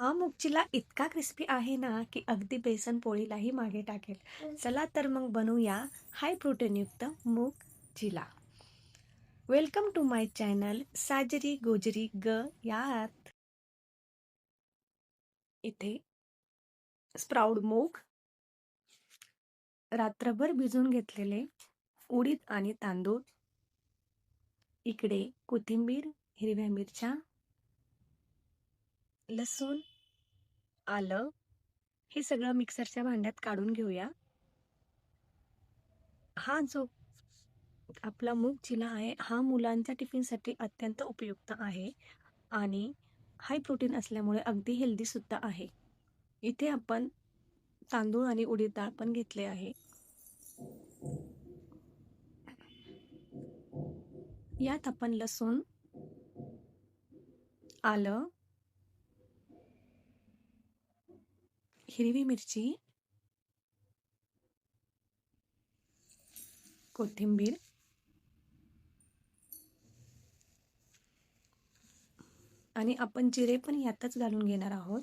हा मुगचिला इतका क्रिस्पी आहे ना की अगदी बेसन पोळीलाही मागे टाकेल. चला तर मग बनवूया हाय प्रोटीनयुक्त मूग चिला वेलकम टू माय चॅनल साजरी गोजरी ग यात. इथे स्प्राऊड मूग रात्रभर भिजून घेतलेले उडीद आणि तांदूळ. इकडे कोथिंबीर हिरव्या मिरच्या लसूण आलं हे सगळं मिक्सरच्या भांड्यात काढून घेऊया. हा जो आपला मूग चिला आहे हा मुलांच्या टिफिनसाठी अत्यंत उपयुक्त आहे आणि हाय प्रोटीन असल्यामुळे अगदी हेल्दीसुद्धा आहे. इथे आपण तांदूळ आणि उडीद डाळ पण घेतले आहे. यात आपण लसूण आलं हिरवी मिरची कोथिंबीर आणि आपण जिरे पण यातच घालून घेणार आहोत.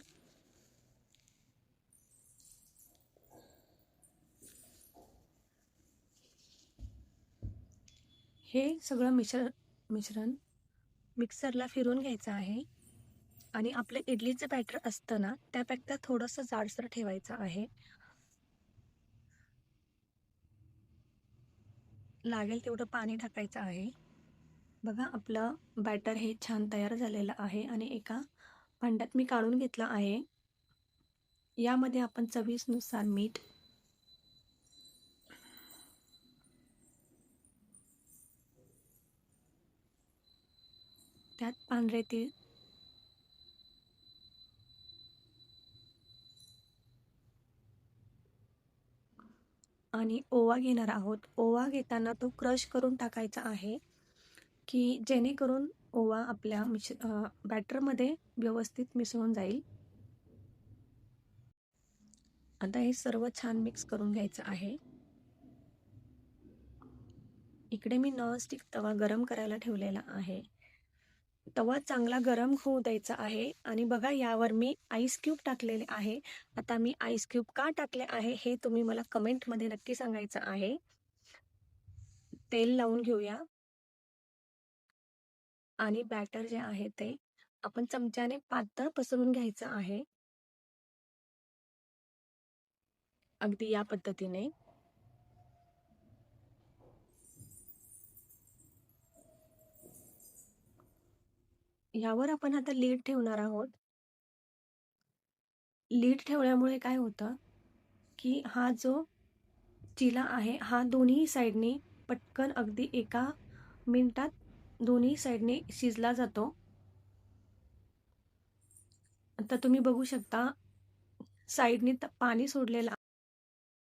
हे सगळं मिश्र मिश्रण मिक्सरला फिरून घ्यायचं आहे. आणि आपलं इडलीचं बॅटर असतं ना त्यापेक्षा थोडंसं जाडसर ठेवायचं आहे. लागेल तेवढं पाणी टाकायचं आहे. बघा आपलं बॅटर हे छान तयार झालेलं आहे आणि एका भांड्यात मी काढून घेतलं आहे. यामध्ये आपण चवीसनुसार मीठ त्यात पांढरे तीळ आणि ओवा घेणार आहोत. ओवा घेताना तो क्रश करून टाकायचा आहे की जेणेकरून ओवा आपल्या मिश बॅटरमध्ये व्यवस्थित मिसळून जाईल. आता हे सर्व छान मिक्स करून घ्यायचं आहे. इकडे मी नॉनस्टिक तवा गरम करायला ठेवलेला आहे. तवा चांगला गरम होऊ द्यायचा आहे. आणि बघा यावर मी आईस क्यूब टाकलेले आहे. आता मी आईस क्यूब का टाकले आहे हे तुम्ही मला कमेंटमध्ये नक्की सांगायचं आहे. तेल लावून घेऊया. आणि बॅटर जे आहे ते आपण चमच्याने पातळ पसरून घ्यायचं आहे. अगदी या पद्धतीने. यावर आपण आता लीड ठेवणार आहोत. लीड ठेवल्यामुळे काय होतं की हा जो चिला आहे हा दोन्ही साईडने पटकन अगदी एका मिनटात दोन्ही साईडने शिजला जातो. आता तुम्ही बघू शकता साईडने पाणी सोडलेलं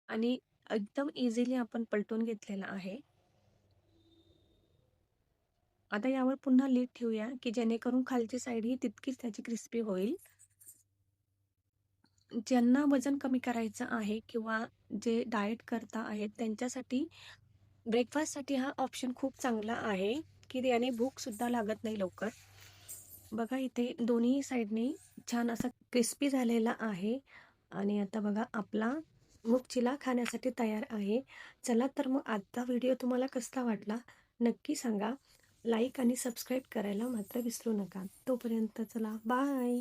आणि एकदम इझिली आपण पलटून घेतलेला आहे. आता यावर पुन्हा लीड ठेवूया की जेणेकरून खालची साईड ही तितकीच त्याची क्रिस्पी होईल. ज्यांना वजन कमी करायचं आहे किंवा जे डाएट करता आहेत त्यांच्यासाठी ब्रेकफास्टसाठी हा ऑप्शन खूप चांगला आहे की त्याने भूकसुद्धा लागत नाही लवकर. बघा इथे दोन्ही साईडने छान असा क्रिस्पी झालेला आहे. आणि आता बघा आपला मूग चिला खाण्यासाठी तयार आहे. चला तर मग आजचा व्हिडिओ तुम्हाला कसा वाटला नक्की सांगा. लाईक आणि सबस्क्राईब करायला मात्र विसरू नका. तोपर्यंत चला बाय!